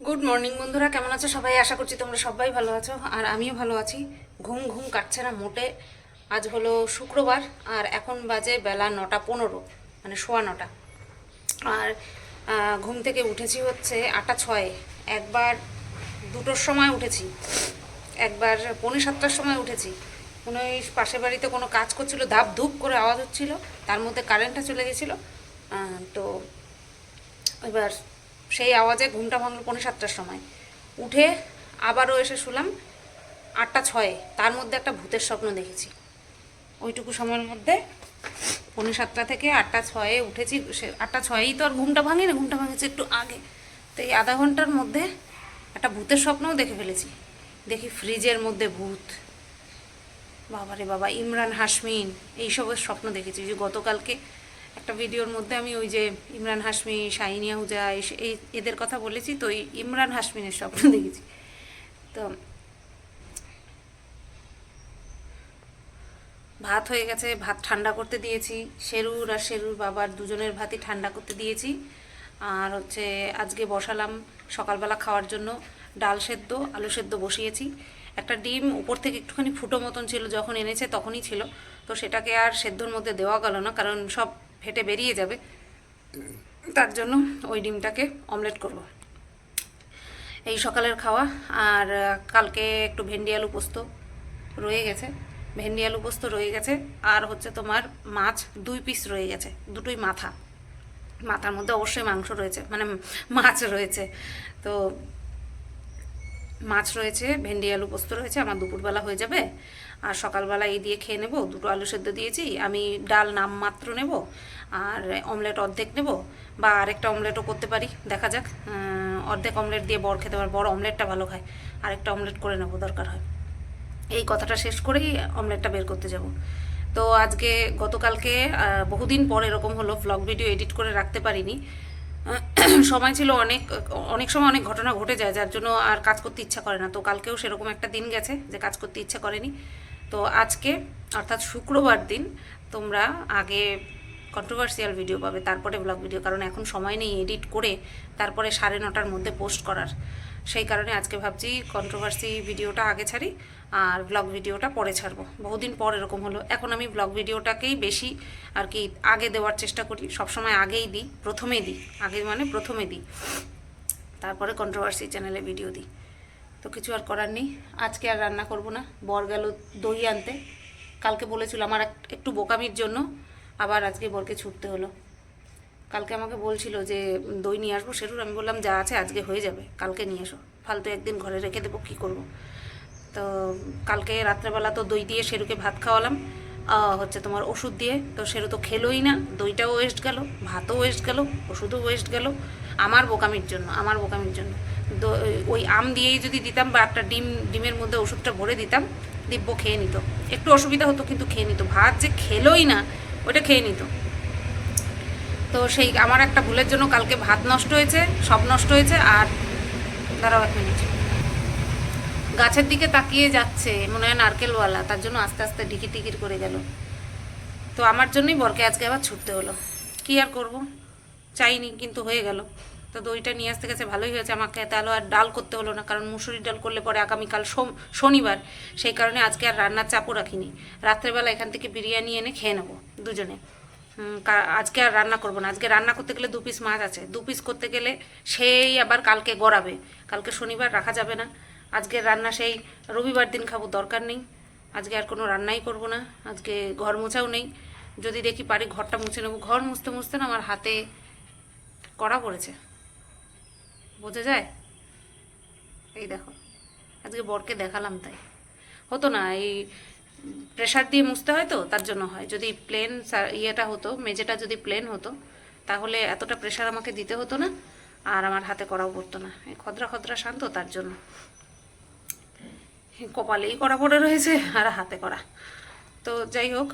Good morning বন্ধুরা। কেমন আছো সবাই? আশা করছি তোমরা সবাই ভালো আছো। আর আমিও ভালো আছি। ঘুম ঘুম কাটছে না মোটে। আজ হলো শুক্রবার, আর এখন বাজে বেলা নটা পনেরো মানে সোয়া নটা। আর ঘুম থেকে উঠেছি হচ্ছে আটটা ছয়ে। একবার দুটোর সময় উঠেছি। একবার পৌনে সাতটার সময় উঠেছি। কোনো পাশের বাড়িতে কোনো কাজ করছিল, ধাপ ধুপ করে আওয়াজ হচ্ছিল। তার মধ্যে কারেন্টটা চলে গেছিল। তো এবার সেই আওয়াজে ঘুমটা ভাঙলো পৌনে সাতটার সময়। উঠে আবারও এসে শুলাম আটটা ছয়ে, তার মধ্যে একটা ভূতের স্বপ্ন দেখেছি। ওইটুকু সময়ের মধ্যে পৌনে সাতটা থেকে আটটা ছয়ে উঠেছি, সে আটটা ছয়েই তো আর ঘুমটা ভাঙি না ঘুমটা ভাঙেছে একটু আগে। তো এই আধা ঘণ্টার মধ্যে একটা ভূতের স্বপ্নও দেখে ফেলেছি। দেখি ফ্রিজের মধ্যে ভূত। বাবারে বাবা, ইমরান হাসমিন এইসবের স্বপ্ন দেখেছি। যে গতকালকে একটা ভিডিওর মধ্যে আমি ওই যে ইমরান হাসমি শাহিনিয়া হুজা এই- এদের কথা বলেছি, তো ইমরান হাসমিনের স্বপ্ন দেখেছি। তো ভাত হয়ে গেছে, ভাত ঠান্ডা করতে দিয়েছি। শেরুর আর শেরুর বাবার দুজনের ভাতই ঠান্ডা করতে দিয়েছি। আর হচ্ছে আজকে বসালাম সকালবেলা খাওয়ার জন্য ডাল সেদ্ধ, আলু সেদ্ধ বসিয়েছি। একটা ডিম উপর থেকে একটুখানি ফুটো মতন ছিল, যখন এনেছে তখনই ছিল। তো সেটাকে আর সেদ্ধর মধ্যে দেওয়া গেল না, কারণ সব ফেটে বেরিয়ে যাবে। তার জন্য ওই ডিমটাকে অমলেট করব। এই সকালের খাওয়া, আর কালকে একটু ভেন্ডি আলু পোস্ত রয়ে গেছে। ভেন্ডি আলু পোস্ত রয়ে গেছে, আর হচ্ছে তোমার মাছ দুই পিস রয়ে গেছে, দুটোই মাথা। মাথার মধ্যে অবশ্যই মাংস রয়েছে মানে মাছ রয়েছে। তো মাছ রয়েছে, ভেন্ডি আলু পোস্ত রয়েছে, আমার দুপুরবেলা হয়ে যাবে। আর সকালবেলা এই দিয়ে খেয়ে নেব, দুটো আলু সেদ্ধ দিয়েছি, আমি ডাল নামমাত্র নেব, আর অমলেট অর্ধেক নেব, বা আরেকটা অমলেটও করতে পারি, দেখা যাক অর্ধেক অমলেট দিয়ে বর খেতে পারে বড় অমলেটটা ভালো খায়, আরেকটা অমলেট করে নেব দরকার হয়। এই কথাটা শেষ করেই অমলেটটা বের করতে যাব। তো আজকে গতকালকে বহুদিন পর এরকম হলো ব্লগ ভিডিও এডিট করে রাখতে পারিনি। সময় ছিল অনেক অনেক সময় অনেক ঘটনা ঘটে যায়, যার জন্য আর কাজ করতে ইচ্ছা করে না। তো কালকেও সেরকম একটা দিন গেছে যে কাজ করতে ইচ্ছা করেনি। তো আজকে, অর্থাৎ শুক্রবার দিন, তোমরা আগে কন্ট্রোভার্সিয়াল ভিডিও পাবে, তারপরে ব্লগ ভিডিও কারণ এখন সময় নেই এডিট করে তারপরে সাড়ে নটার মধ্যে পোস্ট করার। সেই কারণে আজকে ভাবছি কন্ট্রোভার্সি ভিডিওটা আগে ছাড়ি, আর ব্লগ ভিডিওটা পরে ছাড়বো। বহুদিন পর এরকম হলো। এখন আমি ব্লগ ভিডিওটাকেই বেশি আর কি আগে দেওয়ার চেষ্টা করি। সবসময় আগেই দিই, প্রথমে দিই। আগে মানে প্রথমে দিই। তারপরে কন্ট্রোভার্সি চ্যানেলে ভিডিও দিই। তো কিছু আর করার নেই। আজকে আর রান্না করব না। বর গেল দই আনতে। কালকে বলেছিল আমার একটু বোকামির জন্য। আবার আজকে বরকে ছুটতে হলো। কালকে আমাকে বলছিল যে, দই নিয়ে আসব সেটুর আমি বললাম, যা আছে আজকে হয়ে যাবে। কালকে নিয়ে এসো। ফালতু একদিন ঘরে রেখে দেবো, কী করব? তো কালকে রাত্রেবেলা তো দই দিয়ে সেরুকে ভাত খাওয়ালাম। হচ্ছে তোমার ওষুধ দিয়ে। তো সেরু তো খেলোই না। দইটাও ওয়েস্ট গেল, ভাতও ওয়েস্ট গেল, ওষুধও ওয়েস্ট গেল। আমার বোকামির জন্য, আমার বোকামির জন্য। ওই আম দিয়েই যদি দিতাম বা একটা ডিম, ডিমের মধ্যে ওষুধটা ভরে দিতাম, দিব্য খেয়ে নিত। একটু অসুবিধা হতো, কিন্তু খেয়ে নিত। ভাত যে খেলোই না ওটা খেয়ে নিত। তো সেই আমার একটা ভুলের জন্য কালকে ভাত নষ্ট হয়েছে, সব নষ্ট হয়েছে, আর দাঁড়াও এক মিনিট। গাছের দিকে তাকিয়ে যাচ্ছে, মনে হয় নারকেলওয়ালা, তার জন্য আস্তে আস্তে ডিকির টিকির করে গেল। তো আমার জন্যই বরকে আজকে আবার ছুটতে হলো। কি আর করব? চাইনি, কিন্তু হয়ে গেল। তো দইটা নিয়ে আসতে গেছে, ভালোই হয়েছে আমাকে। তাহলে আর ডাল করতে হলো না, কারণ মুসুরির ডাল করলে পরে আগামীকাল শনিবার। সেই কারণে আজকে আর রান্নার চাপও রাখিনি। রাত্রেবেলা এখান থেকে বিরিয়ানি এনে খেয়ে নেব দুজনে। আজকে আর রান্না করব না। আজকে রান্না করতে গেলে দু পিস মাছ আছে। দু পিস করতে গেলে সেই আবার কালকে গড়াবে। কালকে শনিবার রাখা যাবে না। আজকে রান্না সেই রবিবার দিন খাব, দরকার নেই। আজকে আর কোনো রান্নাই করব না। আজকে ঘর মোছাও নেই। যদি দেখি পারি, ঘরটা মুছে নেব। ঘর মুছতে মুছতে না আমার হাতে কড়া পড়েছে। বোঝা যায়? এই দেখো, আজকে বরকে দেখালাম তাই। হতো না, এই প্রেশার দিয়ে মুছতে হয় তো, তার জন্য হয়। যদি প্লেন ইয়েটা হতো, মেঝেটা যদি প্লেন হতো, তাহলে এতটা প্রেশার আমাকে দিতে হতো না, আর আমার হাতে করাও পড়তো না। এই খদরা খদরা শান্ত, তার জন্য। কপালেই করা পড়ে রয়েছে, আর হাতে করা তো যাই হোক,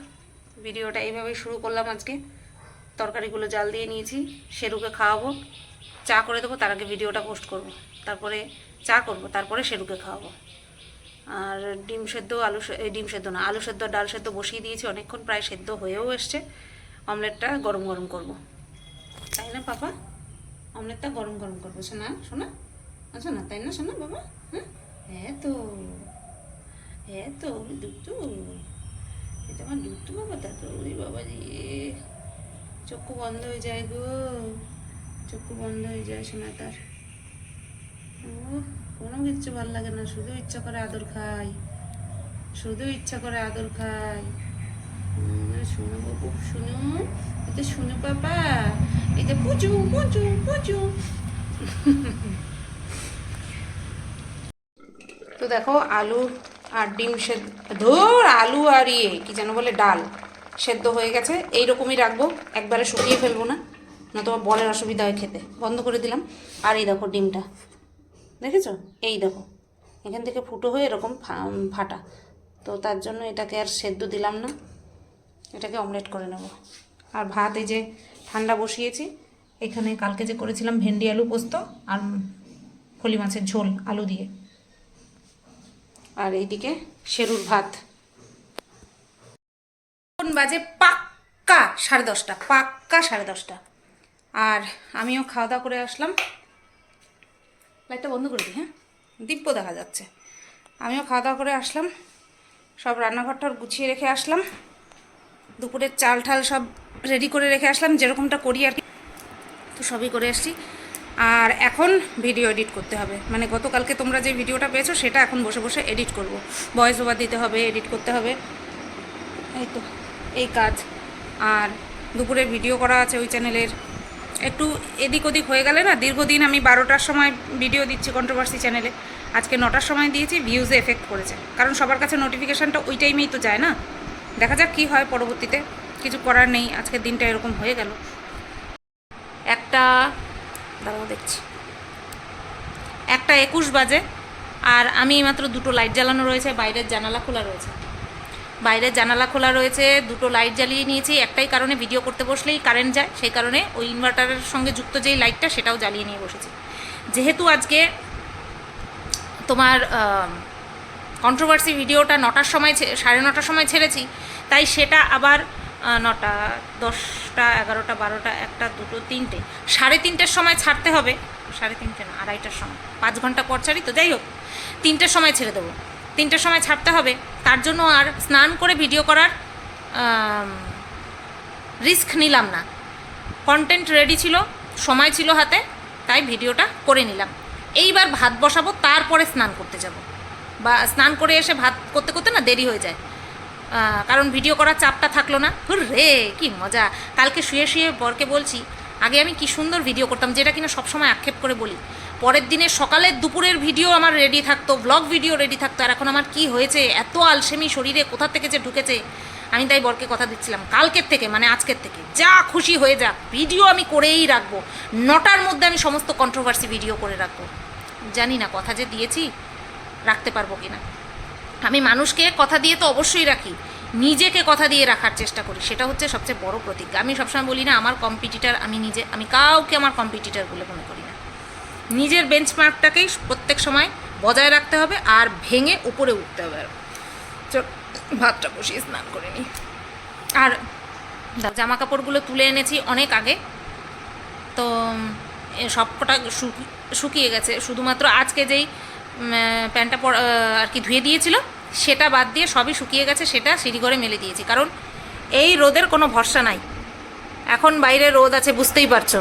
ভিডিওটা এইভাবেই শুরু করলাম আজকে। তরকারিগুলো জাল দিয়ে নিয়েছি শেরুকে খাওয়াবো, চা করে দেবো, তার আগে ভিডিওটা পোস্ট করব। তারপরে চা করব, তারপরে শেরুকে খাওয়াবো। আর ডিম সেদ্ধ, আলু ডিম সেদ্ধ না, আলু সেদ্ধ, ডাল সেদ্ধ বসিয়ে দিয়েছি, অনেকক্ষণ প্রায় সেদ্ধ হয়েও এসছে। অমলেটটা গরম গরম করব। তাই না, পাপা? অমলেটটা গরম গরম করব। শোনা শোনা? আচ্ছা না তাই না, শোনা, বাবা? হ্যাঁ হ্যাঁ তো হ্যাঁ তো দুটু এটা আমার দুটু বাবা তা তো ওরে বাবা রে। চক্ষু বন্ধ হয়ে যায় গো। চক্ষু বন্ধ হয়ে যায় শোনা তার। ও কোনো কিচ্ছু ভালো লাগে না, শুধু ইচ্ছা করে আদর খাই। শুধু ইচ্ছা করে আদর খাই। শুনো বাবু শুনো এটা শুনো বাবা এটা পুজু পুজু পুজু তো দেখো, আলু আর ডিম সেদ্ধ, ধর, আলু আর ইয়ে কি যেন বলে, ডাল। সেদ্ধ হয়ে গেছে এই রকমই রাখব, একবারে শুকিয়ে ফেলব না না তোমার বলের অসুবিধা হয় খেতে। বন্ধ করে দিলাম। আর এই দেখো ডিমটা। দেখেছ? এই দেখো। এখান থেকে ফুটো হয়ে এরকম ফাটা। তো তার জন্য এটাকে আর সেদ্ধ দিলাম না। এটাকে অমলেট করে নেব। আর ভাত এই যে ঠান্ডা বসিয়েছি, এখানে কালকে যে করেছিলাম ভেন্ডি, আলু পোস্ত আর ফলি মাছের ঝোল, আলু দিয়ে। আর এইদিকে সেরুর ভাত। বাজে পাক্কা সাড়ে দশটা, পাক্কা সাড়ে দশটা। আর আমিও খাওয়া দাওয়া করে আসলাম। লাইটটা বন্ধ করে দিই হ্যাঁ? দিব্য দেখা যাচ্ছে। আমিও খাওয়া দাওয়া করে আসলাম। সব রান্নাঘরটা গুছিয়ে রেখে আসলাম। দুপুরের চাল ঠাল সব রেডি করে রেখে আসলাম, যেরকমটা করি আর কি। তো সবই করে আসছি। আর এখন ভিডিও এডিট করতে হবে। মানে গতকালকে তোমরা যে ভিডিওটা পেয়েছ, সেটা এখন বসে বসে এডিট করব। ভয়েস ওভার দিতে হবে এডিট করতে হবে। এই তো। এই কাজ। আর দুপুরের ভিডিও করা আছে ওই চ্যানেলের একটু এদিক ওদিক হয়ে গেলে না, দীর্ঘদিন আমি বারোটার সময় ভিডিও দিচ্ছি কন্ট্রোভার্সি চ্যানেলে আজকে নটার সময় দিয়েছি ভিউজে এফেক্ট করেছে। কারণ সবার কাছে নোটিফিকেশানটা ওই টাইমেই তো যায় না। দেখা যাক কী হয় পরবর্তীতে। কিছু করার নেই আজকের দিনটা এরকম হয়ে গেল। একটা, দাঁড়াও দেখছি। একটা একুশ বাজে, আর আমি মাত্র দুটো লাইট জ্বালানো রয়েছে, বাইরের জানালা খোলা রয়েছে। বাইরের জানালা খোলা রয়েছে, দুটো লাইট জ্বালিয়ে নিয়েছি। একটাই কারণে ভিডিও করতে বসলেই কারেন্ট যায়, সেই কারণে ওই ইনভার্টারের সঙ্গে যুক্ত যেই লাইটটা সেটাও জ্বালিয়ে নিয়ে বসেছি। যেহেতু আজকে তোমার কন্ট্রোভার্সি ভিডিওটা নটার সময় সাড়ে নটার সময় ছেড়েছি, তাই সেটা আবার নটা, দশটা, এগারোটা, বারোটা, একটা, দুটো, তিনটে, সাড়ে তিনটের সময় ছাড়তে হবে। সাড়ে তিনটে না, আড়াইটার সময়, পাঁচ ঘণ্টা পর ছাড়ি তো, যাই হোক, তিনটের সময় ছেড়ে দেবো। তিনটের সময় ছাড়তে হবে। তার জন্য আর স্নান করে ভিডিও করার রিস্ক নিলাম না। কন্টেন্ট রেডি ছিল, সময় ছিল হাতে, তাই ভিডিওটা করে নিলাম। এইবার ভাত বসাবো, তারপরে স্নান করতে যাব। বা স্নান করে এসে ভাত করতে করতে না দেরি হয়ে যায়। কারণ ভিডিও করার চাপটা থাকল না। রে কি মজা। কালকে শুয়ে শুয়ে বরকে বলছি, আগে আমি কি সুন্দর ভিডিও করতাম, যেটা কিনা সবসময় আক্ষেপ করে বলি। পরের দিনে সকালের দুপুরের ভিডিও আমার রেডি থাকতো ব্লগ ভিডিও রেডি থাকতো, আর এখন আমার কি হয়েছে, এত আলসেমি শরীরে কোথা থেকে যে ঢুকেছে, আমি তাই বরকে কথা দিচ্ছিলাম, কালকের থেকে মানে আজকের থেকে, যা খুশি হয়ে যাক ভিডিও আমি করেই রাখব, নটার মধ্যে আমি সমস্ত কন্ট্রোভার্সি ভিডিও করে রাখব, জানি না কথা যে দিয়েছি, রাখতে পারব কি না আমি মানুষকে কথা দিয়ে তো অবশ্যই রাখি, নিজেকে কথা দিয়ে রাখার চেষ্টা করি, সেটা হচ্ছে সবচেয়ে বড় প্রতিজ্ঞা। আমি সবসময় বলি না, আমার কম্পিটিটার আমি নিজে, আমি কাউকে আমার কম্পিটিটার বলে মনে করি না। নিজের বেঞ্চমার্কটাকেই প্রত্যেক সময় বজায় রাখতে হবে আর ভেঙে উপরে উঠতে হবে। চল ভাতটা বসিয়ে স্নান করে নিই আর জামা কাপড়গুলো তুলে এনেছি অনেক আগে। তো সবকটা শুকিয়ে গেছে। শুধুমাত্র আজকে যেই প্যান্টটা আর কি ধুয়ে দিয়েছিল, সেটা বাদ দিয়ে সবই শুকিয়ে গেছে, সেটা সিঁড়ি করে মেলে দিয়েছি। কারণ এই রোদের কোনো ভরসা নাই। এখন বাইরে রোদ আছে, বুঝতেই পারছ।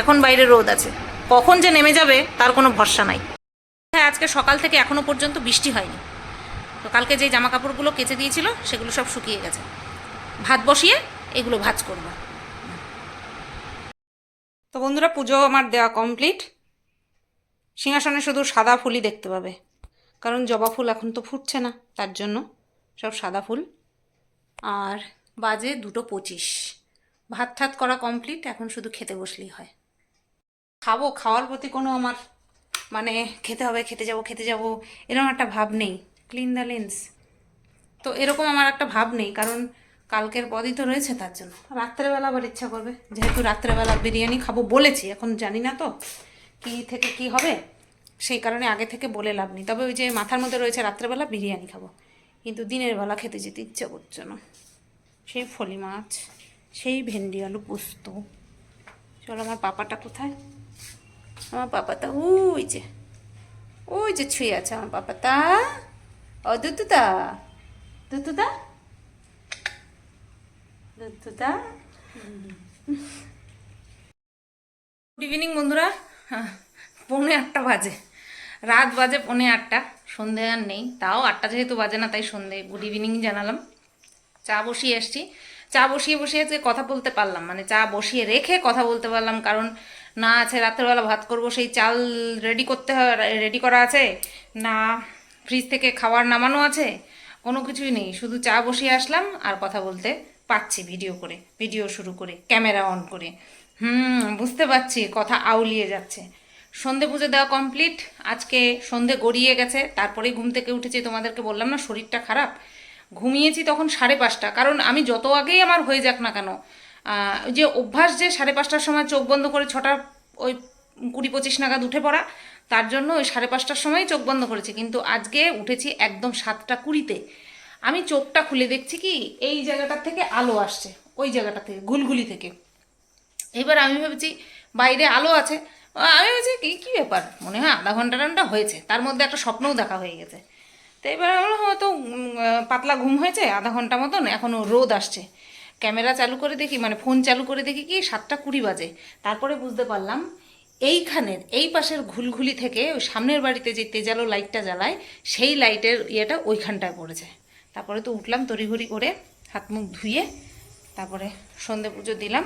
এখন বাইরে রোদ আছে। কখন যে নেমে যাবে তার কোনো ভরসা নাই। হ্যাঁ আজকে সকাল থেকে এখনও পর্যন্ত বৃষ্টি হয়নি। তো কালকে যে জামা কাপড়গুলো কেচে দিয়েছিল, সেগুলো সব শুকিয়ে গেছে। ভাত বসিয়ে এগুলো ভাজ করব। তো বন্ধুরা, পুজো আমার দেওয়া কমপ্লিট সিংহাসনে শুধু সাদা ফুলই দেখতে পাবে। কারণ জবা ফুল এখন তো ফুটছে না, তার জন্য সব সাদা ফুল। আর বাজে দুটো পঁচিশ। ভাত ঠাত করা কমপ্লিট এখন শুধু খেতে বসলেই হয়। খাব, খাওয়ার প্রতি কোনো আমার মানে খেতে হবে, খেতে যাব খেতে যাব, এরকম একটা ভাব নেই। ক্লিন দ্য লেন্স তো এরকম আমার একটা ভাব নেই, কারণ কালকের পদই তো রয়েছে তার জন্য। রাত্রেবেলা আবার ইচ্ছা করবে। যেহেতু রাত্রেবেলা বিরিয়ানি খাব বলেছি, এখন জানি না তো কি থেকে কি হবে, সেই কারণে আগে থেকে বলে লাভ নেই। তবে ওই যে মাথার মধ্যে রয়েছে রাত্রেবেলা বিরিয়ানি খাব। কিন্তু দিনের বেলা খেতে যেতে ইচ্ছা করছে না। সেই ফলি মাছ, সেই ভেন্ডি আলু পোস্ত। চলো, আমার পাপাটা কোথায়? আমার পাপাটা ওই যে ওই যে ছুঁয়ে আছে আমার পাপাতা ও দুতুদা দুতুদা দুতুদা গুড ইভিনিং বন্ধুরা। হ্যাঁ, পৌনে আটটা বাজে। রাত বাজে পৌনে আটটা সন্ধে আর নেই। তাও আটটা যেহেতু বাজে না তাই সন্ধে। গুড ইভিনিং জানালাম। চা বসিয়ে এসছি। চা বসিয়ে বসিয়ে কথা বলতে পারলাম মানে চা বসিয়ে রেখে কথা বলতে পারলাম কারণ না আছে, রাত্রেবেলা ভাত করব, সেই চাল রেডি করতে রেডি করা আছে? না ফ্রিজ থেকে খাবার নামানো আছে? কোনো কিছুই নেই, শুধু চা বসিয়ে আসলাম আর কথা বলতে পাচ্ছি ভিডিও করে ভিডিও শুরু করে ক্যামেরা অন করে। হুম, বুঝতে পারছি, কথা আউলিয়ে যাচ্ছে। সন্ধে পুজো দেওয়া কমপ্লিট আজকে সন্ধে গড়িয়ে গেছে, তারপরেই ঘুম থেকে উঠেছি, তোমাদেরকে বললাম না শরীরটা খারাপ? ঘুমিয়েছি তখন সাড়ে পাঁচটা, কারণ আমি যত আগেই আমার হয়ে যাক না কেন যে অভ্যাস যে সাড়ে পাঁচটার সময় চোখ বন্ধ করে ছটা, ওই কুড়ি পঁচিশ নাগাদ উঠে পড়া, তার জন্য ওই সাড়ে পাঁচটার সময় চোখ বন্ধ করেছি। কিন্তু আজকে উঠেছি একদম সাতটা কুড়িতে। আমি চোখটা খুলে দেখছি কি, এই জায়গাটার থেকে আলো আসছে, ওই জায়গাটা থেকে, গুলগুলি থেকে। এবার আমি ভেবেছি বাইরে আলো আছে। আমি ভেবেছি কি, কী ব্যাপার? মনে হয় আধা ঘণ্টা টান্টা হয়েছে। তার মধ্যে একটা স্বপ্নও দেখা হয়ে গেছে। তো এবার আমার হয়তো পাতলা ঘুম হয়েছে, আধা ঘণ্টা মতন এখনও রোদ আসছে। ক্যামেরা চালু করে দেখি মানে ফোন চালু করে দেখি কি সাতটা কুড়ি বাজে। তারপরে বুঝতে পারলাম, এইখানের, এই পাশের ঘুলঘুলি থেকে ওই সামনের বাড়িতে যে তেজালো লাইটটা জ্বালায়, সেই লাইটের ইয়েটা ওইখানটায় পড়েছে। তারপরে তো উঠলাম তড়িঘড়ি করে, হাত মুখ ধুয়ে, তারপরে সন্ধে পুজো দিলাম,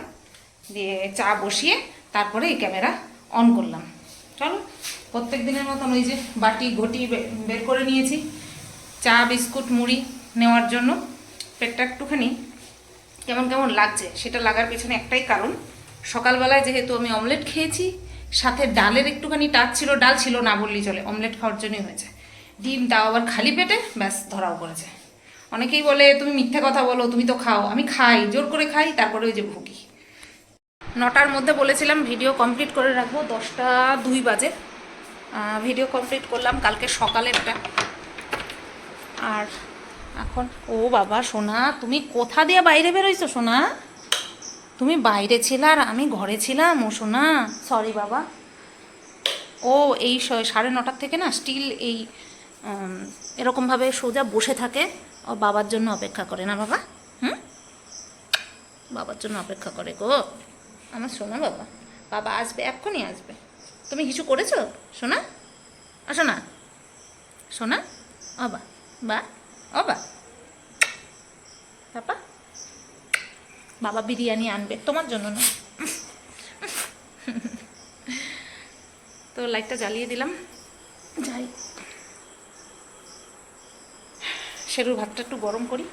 দিয়ে চা বসিয়ে, তারপরে এই ক্যামেরা অন করলাম। চলো, প্রত্যেক দিনের মতন ওই যে বাটি, ঘটি বের করে নিয়েছি, চা, বিস্কুট, মুড়ি নেওয়ার জন্য। পেটটা একটুখানি কেমন কেমন লাগছে, সেটা লাগার পেছনে একটাই কারণ। সকালবেলায় যেহেতু আমি অমলেট খেয়েছি, সাথে ডালের একটুখানি টাচ ছিল, ডাল ছিল না বললেই চলে, অমলেট খাওয়ার জন্যই হয়েছে। ডিম তাও আবার খালি পেটে, ব্যাস ধরাও করেছে অনেকেই বলে, তুমি মিথ্যে কথা বলো, তুমি তো খাও। আমি খাই, জোর করে খাই, তারপরে ওই যে ভুগি। নটার মধ্যে বলেছিলাম, ভিডিও কমপ্লিট করে রাখব, দশটা দুই বাজে। ভিডিও কমপ্লিট করলাম কালকে সকালেরটা। আর এখন, ও বাবা, সোনা, তুমি কোথা দিয়ে বাইরে বেরোইছো, সোনা? তুমি বাইরে ছিলে আর আমি ঘরে ছিলাম, ও সোনা। সরি বাবা। ও এই সাড়ে নটার থেকে না স্টিল এই এরকমভাবে সোজা বসে থাকে। ও বাবার জন্য অপেক্ষা করে না, বাবা? হুম? বাবার জন্য অপেক্ষা করে গো। আমার সোনা বাবা বাবা আসবে, এক্ষুনি আসবে। তুমি কিছু করেছ, সোনা? সোনা। সোনা? অবা বা। অবা বাবা বাবা বিরিয়ানি আনবে তোমার জন্য না। তো লাইটটা জ্বালিয়ে দিলাম। যাই। শেরুর ভাতটা একটু গরম করি।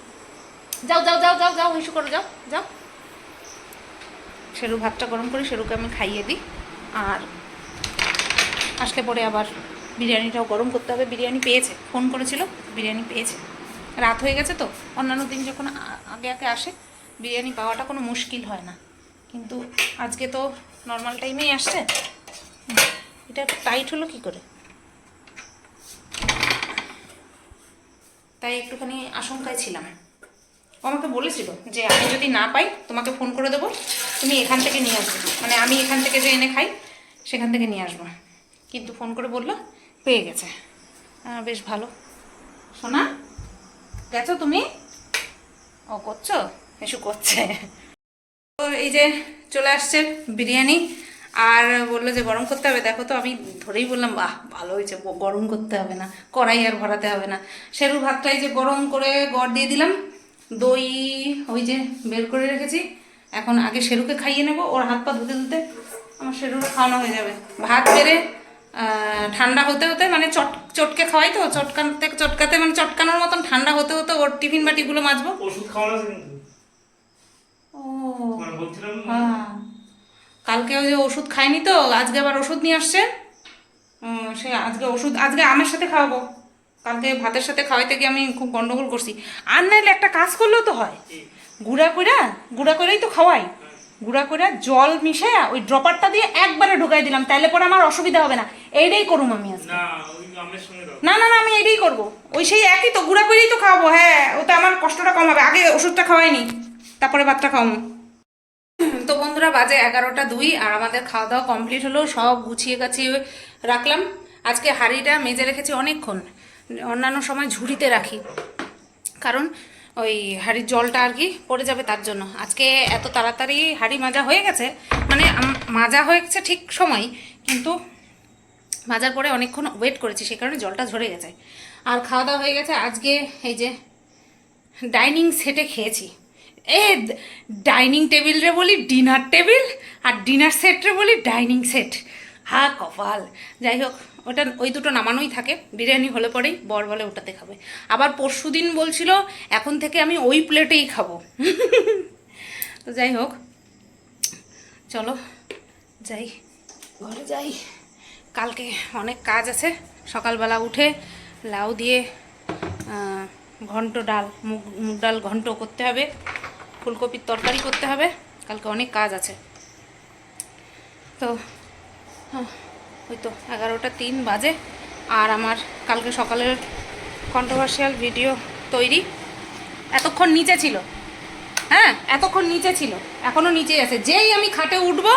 যাও যাও যাও যাও যাও হিসু করো যাও যাও। শেরু ভাতটা গরম করি শেরুকে আমি খাইয়ে দিই। আর আসলে পরে আবার বিরিয়ানিটাও গরম করতে হবে। বিরিয়ানি পেয়েছে ফোন করেছিল বিরিয়ানি পেয়েছে। রাত হয়ে গেছে তো। অন্যান্য দিন যখন আগে আগে আসে, বিরিয়ানি পাওয়াটা কোনো মুশকিল হয় না। কিন্তু আজকে তো নর্মাল টাইমেই আসছে। এটা টাইট হলো কি করে? তাই একটুখানি আশঙ্কায় ছিলাম। ও আমাকে বলেছিল যে আমি যদি না পাই, তোমাকে ফোন করে দেবো। তুমি এখান থেকে নিয়ে আসবে। মানে আমি এখান থেকে যে এনে খাই, সেখান থেকে নিয়ে আসব। কিন্তু ফোন করে বলল, পেয়ে গেছে। বেশ ভালো। শোনা গেছো তুমি? ও, করছ? এসু করছে। তো এই যে চলে আসছে বিরিয়ানি। আর বলল যে গরম করতে হবে। দেখো তো, আমি ধরেই বললাম, বাহ, ভালো হয়েছে। গরম করতে হবে না। কড়াই আর ভরাতে হবে না। সেরু ভাতটা এই যে গরম করে গড় দিয়ে দিলাম। দই ওই যে বের করে রেখেছি। এখন আগে সেরুকে খাইয়ে নেব। ওর হাত পা ধুতে ধুতে আমার সেরুর খাওয়ানো হয়ে যাবে। ভাত বেড়ে ঠান্ডা হতে হতে মানে চট চটকে খাওয়াই তো চটকান থেকে চটকাতে মানে চটকানোর মতন ঠান্ডা হতে হতে ওর টিফিন বাটিগুলো মাজবো। ওষুধ খাওয়ানো ও মানে হ্যাঁ। কালকে ওই যে ওষুধ খায়নি তো আজকে আবার ওষুধ নিয়ে আসছে। সে আজকে ওষুধ আজকে আমের সাথে খাওয়াবো। কালকে ভাতের সাথে খাওয়াইতে গিয়ে আমি খুব গন্ডগোল করছি। আর নাইলে একটা কাজ করলেও তো হয়। গুঁড়া কইরা গুঁড়া করেই তো খাওয়াই। গুঁড়া করে জল মিশে ওই ড্রপারটা দিয়ে একবারে ঢুকাই দিলাম তাহলে পরে আমার অসুবিধা হবে না। এইটাই করুম আমি আজকে। না না না না আমি এটাই করব। ওই সেই একই তো গুঁড়া করেই তো খাওয়াবো হ্যাঁ ওতে আমার কষ্টটা কম হবে। আগে ওষুধটা খাওয়াইনি তারপরে ভাতটা খাওয়াবো। তো বন্ধুরা বাজে এগারোটা দুই আর আমাদের খাওয়া দাওয়া কমপ্লিট হলো সব গুছিয়ে গাছিয়ে রাখলাম। আজকে হাঁড়িটা মেজে রেখেছি অনেকক্ষণ। অন্যান্য সময় ঝুড়িতে রাখি। কারণ ওই হাঁড়ির জলটা আর কি পড়ে যাবে তার জন্য। আজকে এত তাড়াতাড়ি হাঁড়ি মাজা হয়ে গেছে মানে মাজা হয়ে গেছে ঠিক সময়, কিন্তু মাজার পরে অনেকক্ষণ ওয়েট করেছি, সে কারণে জলটা ঝরে গেছে। আর খাওয়া দাওয়া হয়ে গেছে, আজকে এই যে ডাইনিং সেটে খেয়েছি। এ ডাইনিং টেবিল রে বলি ডিনার টেবিল আর ডিনার সেট রে বলি ডাইনিং সেট হা, কপাল। যাই হোক ওটা ওই দুটো নামানোই থাকে। বিরিয়ানি হলে পরেই বর বলে ওটাতে খাবে। আবার পরশু দিন বলছিল এখন থেকে আমি ওই প্লেটেই খাব। তো যাই হোক চলো যাই। ঘরে যাই। কালকে অনেক কাজ আছে। সকালবেলা উঠে লাউ দিয়ে ঘন্ট ডাল মুগ মুগ ডাল ঘন্ট করতে হবে। ফুলকপির তরকারি করতে হবে। কালকে অনেক কাজ আছে। তো হ্যাঁ, ওই তো এগারোটা তিন বাজে। আর আমার কালকে সকালের কন্ট্রোভার্সিয়াল ভিডিও তৈরি। এতক্ষণ নিচে ছিল। হ্যাঁ এতক্ষণ নিচে ছিল। এখনও নিচেই আছে। যেই আমি খাটে উঠবো,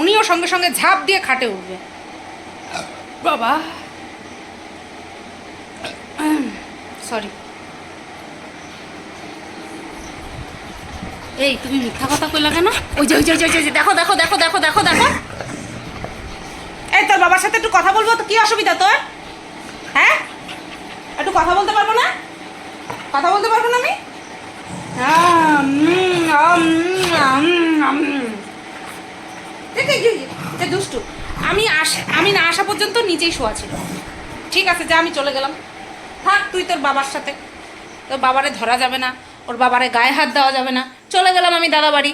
উনিও সঙ্গে সঙ্গে ঝাঁপ দিয়ে খাটে উঠবে। বাবা। সরি এই, তুমি মিথ্যা কথা কইলা কেন? ওই যে ওই যে, দেখো দেখো দেখো দেখো দেখো দেখো। বাবার সাথে একটু কথা বলব তো? কি অসুবিধা তোর? হ্যাঁ? একটু কথা বলতে পারব না? কথা বলতে পারব না আমি? দুষ্টু। আমি আস, আমি না আসা পর্যন্ত নিচেই শোয়া ছিল। ঠিক আছে, যা, আমি চলে গেলাম। থাক তুই তোর বাবার সাথে। তোর বাবারে ধরা যাবে না। ওর বাবারে গায়ে হাত দেওয়া যাবে না। চলে গেলাম আমি দাদা বাড়ি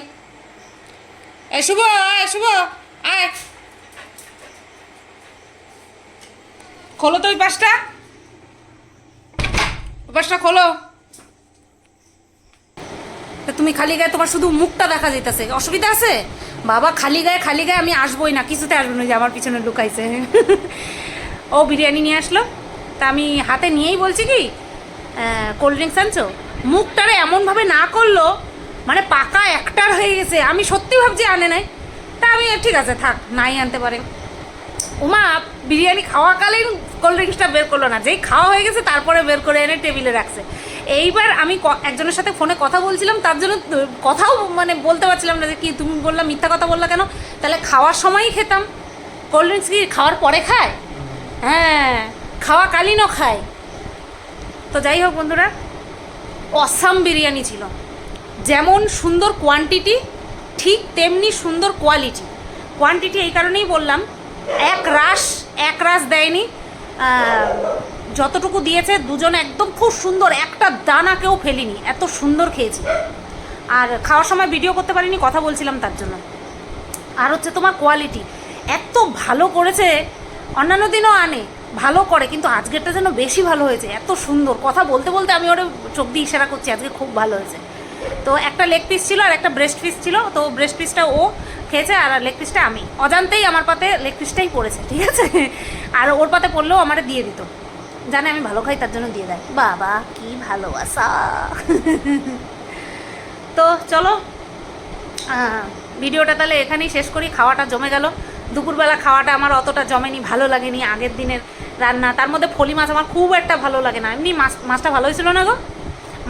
এ, শুভ আয় শুভ। আয়। খোলো তো ওই পাশটা। ওই পাশটা খোলো। তুমি খালি গায়ে তোমার শুধু মুখটা দেখা যাইতেছে। অসুবিধা আছে? বাবা, খালি গায়ে খালি গায়ে আমি আসবোই না, কিছুতে আসব না যে আমার পিছনে লুকাইছে। ও বিরিয়ানি নিয়ে আসলো। তা আমি হাতে নিয়েই বলছি কি কোল্ড ড্রিঙ্কস আনছো? মুখটারে এমনভাবে না করল মানে পাকা একটার হয়ে গেছে। আমি সত্যি ভাবছি আনে নাই। তা আমি, ঠিক আছে, থাক, নাই আনতে পারে। উমা বিরিয়ানি খাওয়াকালীন কোল্ড ড্রিঙ্কসটা বের করল না। যেই খাওয়া হয়ে গেছে, তারপরে বের করে এনে টেবিলে রাখছে। এইবার আমি একজনের সাথে ফোনে কথা বলছিলাম, তার জন্য কথাও মানে বলতে পারছিলাম না যে কি, তুমি বললাম মিথ্যা কথা বললা কেন? তাহলে খাওয়ার সময়ই খেতাম। কোল্ড ড্রিঙ্কস কি খাওয়ার পরে খায়? হ্যাঁ খাওয়াকালীনও খায়। তো যাই হোক বন্ধুরা, অসাম বিরিয়ানি ছিল। যেমন সুন্দর কোয়ান্টিটি ঠিক তেমনি সুন্দর কোয়ালিটি কোয়ান্টিটি এই কারণেই বললাম এক রাস এক রাস দেয়নি। যতটুকু দিয়েছে, দুজন একদম খুব সুন্দর। একটা দানা কেউ ফেলিনি, এত সুন্দর খেয়েছি। আর খাওয়ার সময় ভিডিও করতে পারিনি, কথা বলছিলাম তার জন্য। আর হচ্ছে তোমার কোয়ালিটি এত ভালো করেছে, অন্যান্য দিনও আনে, ভালো করে, কিন্তু আজকেরটা যেন বেশি ভালো হয়েছে, এত সুন্দর। কথা বলতে বলতে আমি ওটা চোখ দিয়ে ইশারা করছি, আজকে খুব ভালো হয়েছে। তো একটা লেগ পিস ছিল আর একটা ব্রেস্ট পিস ছিল। তো ব্রেস্ট পিসটা ও খেয়েছে আর লেগ পিসটা আমি। অজান্তেই আমার পাতে লেগ পিসটাই পড়েছে, ঠিক আছে? আর ওর পাতে পড়লেও আমারে দিয়ে দিত। জানে আমি ভালো খাই, তার জন্য দিয়ে দেয়। বাবা, কি ভালোবাসা! তো চলো ভিডিওটা তাহলে এখানেই শেষ করি। খাওয়াটা জমে গেল। দুপুরবেলা খাওয়াটা আমার অতটা জমেনি, ভালো লাগেনি আগের দিনের রান্না। তার মধ্যে ফলি মাছ আমার খুব একটা ভালো লাগে না। এমনি মাছ, মাছটা ভালো হয়েছিল না গো?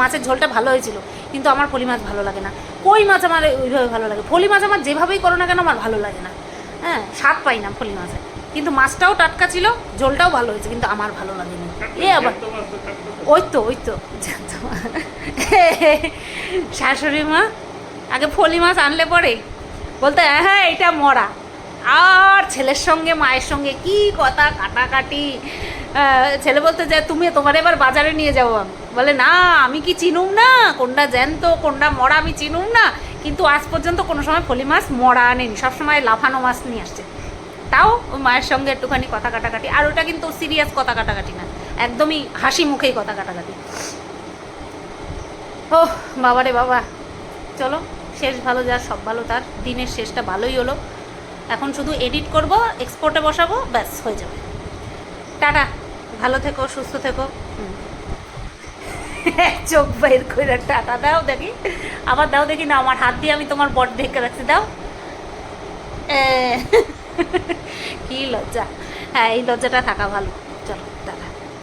মাছের ঝোলটা ভালো হয়েছিল, কিন্তু আমার ফলি মাছ ভালো লাগে না। কই মাছ আমার ওইভাবে ভালো লাগে? ফলি মাছ আমার যেভাবেই করো না কেন আমার ভালো লাগে না। হ্যাঁ স্বাদ পাই না ফলি মাছে। কিন্তু মাছটাও টাটকা ছিল, ঝোলটাও ভালো হয়েছে, কিন্তু আমার ভালো লাগেনি। এ আবার ওই তো ওই তো। শাশুড়ি মা, আগে ফলি মাছ আনলে পরে? বলতে হ্যাঁ এটা মরা। আর ছেলের সঙ্গে, মায়ের সঙ্গে কি কথা কাটাকাটি? ছেলে বলতে যে, তুমি তোমার এবার বাজারে নিয়ে যাব আমি। বলে, না, আমি কি চিনুম না? কোনটা জ্যান্ত, কোনটা মরা, আমি চিনুম না? কিন্তু আজ পর্যন্ত কোনো সময় ফলি মাছ মরা আনেনি, সবসময় লাফানো মাছ নিয়ে আসছে। তাও মায়ের সঙ্গে একটুখানি কথা কাটাকাটি, আর ওটা কিন্তু সিরিয়াস কথা কাটাকাটি না, একদমই হাসি মুখেই কথা কাটাকাটি। ও বাবারে বাবা। চলো, শেষ ভালো যার, সব ভালো তার, দিনের শেষটা ভালোই হলো। এখন শুধু এডিট করব এক্সপোর্টে বসাবো, ব্যাস, হয়ে যাবে। টাটা। ভালো থেকো, সুস্থ থেকো। চোখ বাইর করে টাটা দাও দেখি। আবার দাও দেখি না, আমার হাত দিয়ে আমি তোমার বট ঢেকে রাখছি, দাও। কি লজ্জা। হ্যাঁ এই লজ্জাটা থাকা ভালো।